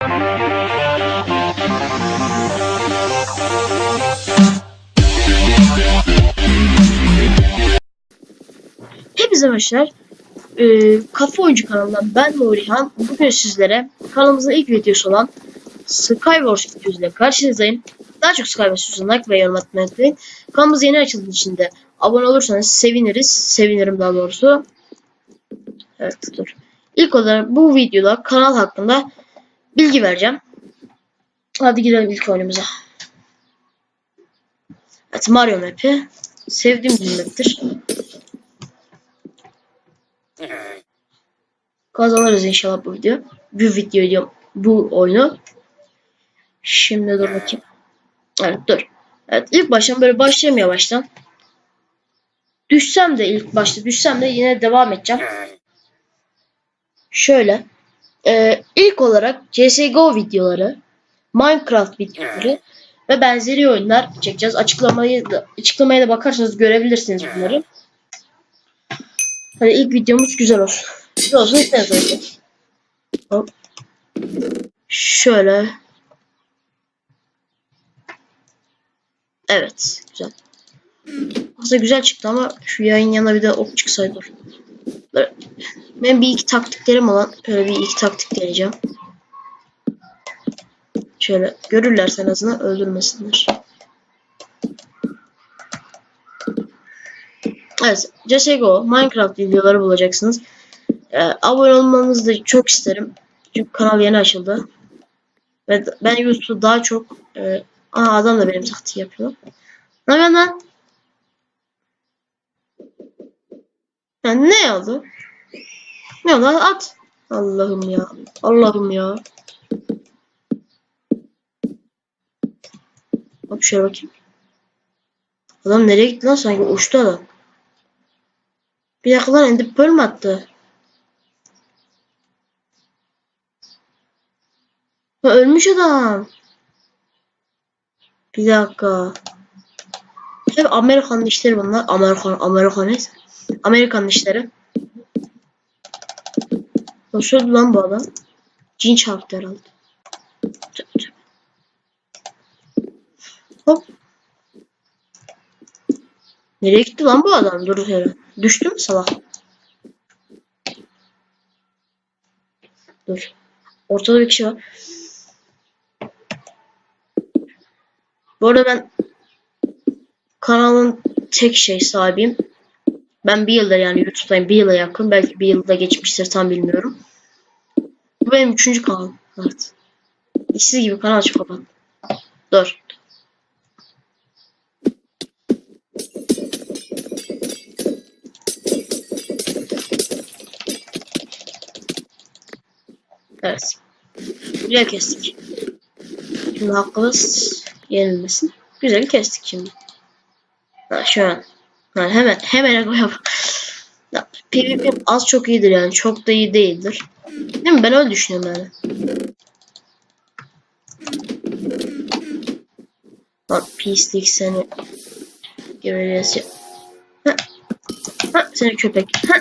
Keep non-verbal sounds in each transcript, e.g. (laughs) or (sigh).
Hepinize arkadaşlar e, Kafa Oyuncu kanalından ben Nurihan. Bugün sizlere kanalımızın ilk videosu olan Skywars videosuyla karşınızdayım. Daha çok Skywars videosuna like ve yorum atmayı unutmayın. Kanalımız yeni açıldığı için de abone olursanız seviniriz. Sevinirim daha doğrusu. Evet dur. İlk olarak bu videoda kanal hakkında bilgi vereceğim. Hadi gidelim ilk oyunumuza. Evet Mario Map'i. Sevdiğim bir map'tir. Kazanırız inşallah bu video. Bu video diyorum. Bu oyunu. Şimdi dur bakayım. Evet dur. Evet ilk baştan böyle başlayayım yavaştan. Düşsem de ilk başta düşsem de yine devam edeceğim. Şöyle. Ee, ilk olarak CSGO videoları, Minecraft videoları ve benzeri oyunlar çekeceğiz. Açıklamayı da, açıklamaya da bakarsanız görebilirsiniz bunları. Hadi ilk videomuz güzel olsun. Güzel olsun isteriz önce. Hop. Şöyle. Evet. Güzel. Aslında güzel çıktı ama şu yayın yanına bir de ok çıksaydı. Böyle. Benim bir iki taktiklerim olan şöyle bir iki taktik deneyeceğim. Şöyle görürlerse en azından öldürmesinler. Evet, CSGO, Minecraft videoları bulacaksınız. Ee, abone olmanızı da çok isterim. Çünkü kanal yeni açıldı. Ve ben YouTube'da daha çok e, aa, adam da benim taktiği yapıyor. Ne ben lan? Yani ne oldu? Ne oldu? At. Allah'ım ya. Allah'ım ya. Hop şöyle bakayım. Adam nereye gitti lan sanki uçtu adam. Bir dakika lan Ender Pearl mü attı? Ha, ölmüş adam. Bir dakika. Hep Amerikan işleri bunlar. Amerikan, Amerikan neyse. Amerikan işleri. Öldü lan bu adam? Cin çarptı herhalde. Hop. Nereye gitti lan bu adam? Dur hele. Düştü mü salak? Dur. Ortada bir kişi var. Bu arada ben kanalın tek şey sahibiyim. Ben bir yıldır yani YouTube'dayım. Bir yıla yakın. Belki bir yılda geçmiştir tam bilmiyorum. Bu benim üçüncü kanalım. Evet. İşsiz gibi kanal açıp kapat. Dur. Evet. Güzel kestik. Şimdi hakkımız yenilmesin. Güzel kestik şimdi. Ha, şu an. Ha, hemen hemen PvP az çok iyidir yani. Çok da iyi değildir. Değil mi? Ben öyle düşünüyorum yani. Lan pislik seni. Göreceğiz. Ha. Ha, seni köpek. Ha.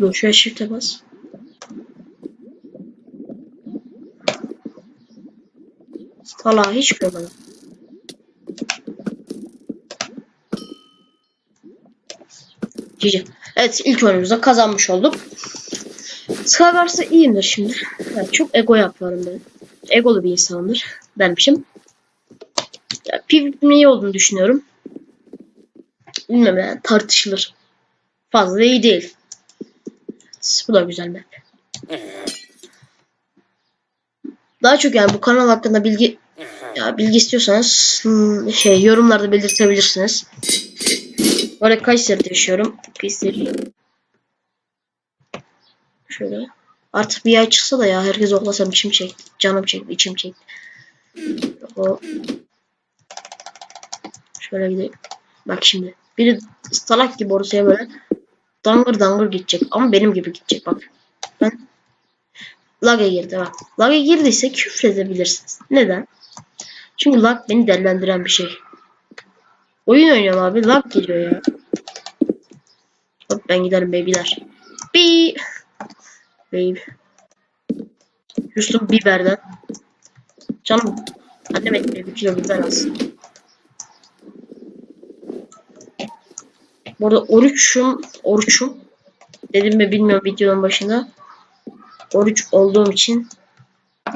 Dur şöyle shift'e bas. Valla hiç görmedim. Cici. Evet ilk oyunumuzda kazanmış olduk. Skywars'ta iyiyimdir şimdi. Yani çok ego yapıyorum ben. Egolu bir insandır. Benmişim. Ya, PvP'nin iyi olduğunu düşünüyorum. Bilmem yani tartışılır. Fazla iyi değil. Bu da güzel map. Daha çok yani bu kanal hakkında bilgi ya bilgi istiyorsanız hmm, şey yorumlarda belirtebilirsiniz. Bu arada Kayseri'de yaşıyorum. Kayseri. Şöyle. Artık bir ay çıksa da ya herkes oklasam içim çekti. Canım çekti, içim çekti. O. Şöyle gideyim. Bak şimdi. Biri salak gibi ortaya böyle dangır dangır gidecek. Ama benim gibi gidecek bak. Ben lag'a girdi bak. Lag'a girdiyse küfredebilirsiniz. Neden? Çünkü lag beni dellendiren bir şey. Oyun oynuyorum abi. Lag geliyor ya. Hop ben giderim babyler. Bi. Baby. Houston biberden. Canım annem ekmeği bir kilo biber alsın. Bu arada oruçum, oruçum. Dedim mi bilmiyorum videonun başında. Oruç olduğum için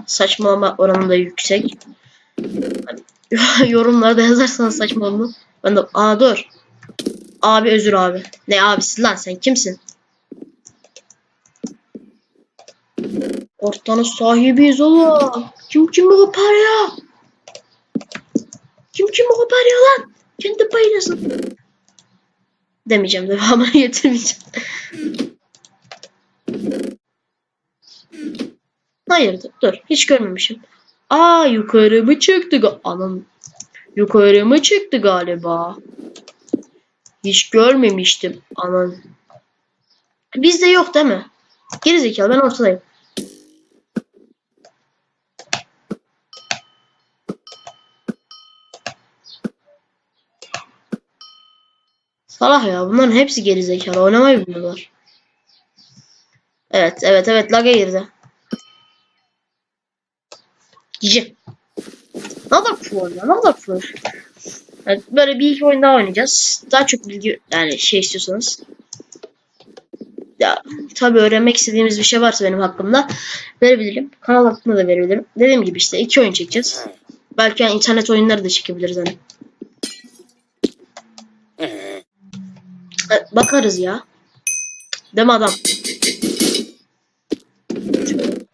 saçmalama oranı da yüksek. (laughs) Yorumlarda yazarsanız saçmalama. Ben de aa dur. Abi özür abi. Ne abisi lan sen kimsin? Ortanın sahibiyiz oğlum. Kim kimi koparıyor? Kim kimi koparıyor lan? Kendi paylasın. Demeyeceğim devamını (laughs) getirmeyeceğim. Hayır dur hiç görmemişim. Aa yukarı mı çıktı? Anam. Yukarı mı çıktı galiba? Hiç görmemiştim. Aman. Bizde yok değil mi? Geri zekalı ben ortadayım. Salak ya bunların hepsi geri zekalı oynamayı bilmiyorlar. Evet evet evet laga girdi. Cici. Another ya Another Floor. Evet, böyle bir iki oyun daha oynayacağız. Daha çok bilgi yani şey istiyorsanız. Ya tabii öğrenmek istediğimiz bir şey varsa benim hakkımda verebilirim. Kanal hakkında da verebilirim. Dediğim gibi işte iki oyun çekeceğiz. Belki yani internet oyunları da çekebiliriz hani. E, Bakarız ya. Değil adam?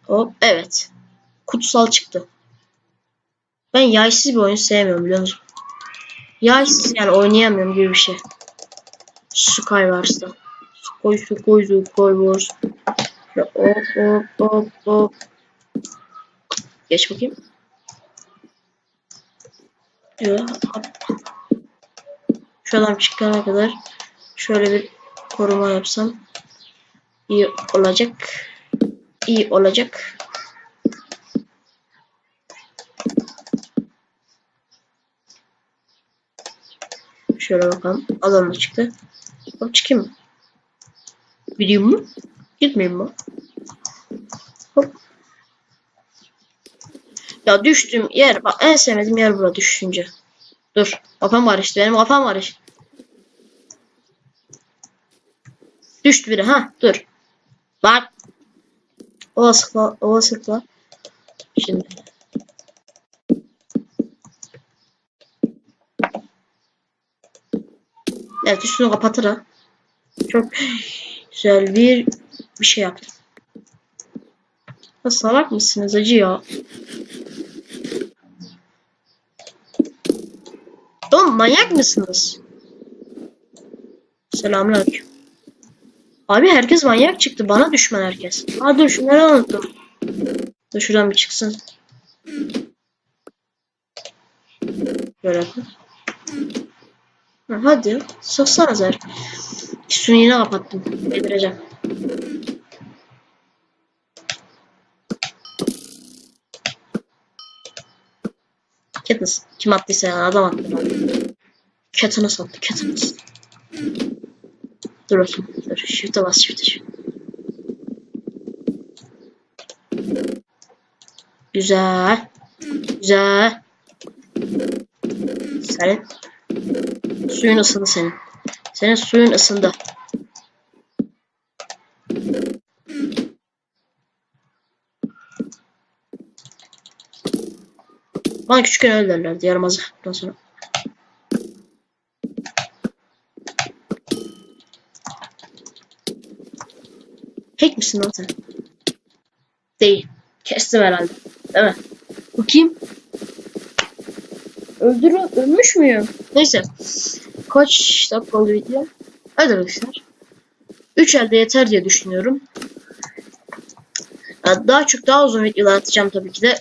Hop evet. Kutsal çıktı. Ben yaysız bir oyun sevmiyorum biliyor musun? Yaysız yani oynayamıyorum gibi bir şey. Skywars'ta. Koy su koy su koy Wars. Hop hop hop hop. Geç bakayım. Şuradan çıkana kadar şöyle bir koruma yapsam iyi olacak. İyi olacak. Şöyle bakalım. Adam da çıktı. Hop çıkayım mı? Gideyim mi? Gitmeyeyim mi? Hop. Ya düştüm yer. Bak en sevmediğim yer burada düşünce. Dur. Kafam karıştı. Benim kafam karıştı. Düştü biri. Ha dur. Bak. Olasılıkla. Olasılıkla. Şimdi. Evet üstünü kapatır ha. Çok güzel bir bir şey yaptım. Ya salak mısınız acı ya? Oğlum manyak mısınız? Selamünaleyküm. Abi herkes manyak çıktı. Bana düşman herkes. Aa dur şunları unuttum. Dur şuradan bir çıksın. Böyle yapın. Ha, hadi. Soksana zer. Üstünü yine kapattım. Yedireceğim. Katniss. Kim attıysa yani adam attı. Katniss attı. Katniss. Dur bakayım. Dur. Shift'e bas shift'e. shift. Güzel. Güzel. Senin suyun ısındı senin. Senin suyun ısındı. Bana küçükken öyle derlerdi yaramazlıktan sonra. Hack misin lan sen? Değil. Kestim herhalde. Değil mi? Bakayım. Öldürü ölmüş müyüm? Neyse. Kaç dakika oldu video? Hadi arkadaşlar. 3 elde yeter diye düşünüyorum. Daha çok daha uzun videolar atacağım tabii ki de.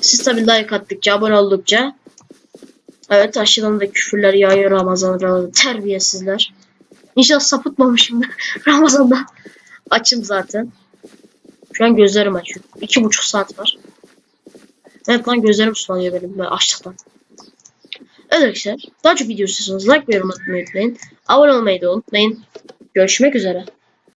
Siz tabii like attıkça, abone oldukça. Evet aşağıdan da küfürler yağıyor Ramazan Ramazan. Terbiyesizler. İnşallah sapıtmamışım (laughs) Ramazan'da. Açım zaten. Şu an gözlerim açıyor. İki buçuk saat var. Evet lan gözlerim sulanıyor benim böyle açlıktan. Evet arkadaşlar daha çok video istiyorsanız like ve yorum atmayı unutmayın. Abone olmayı da unutmayın. Görüşmek üzere.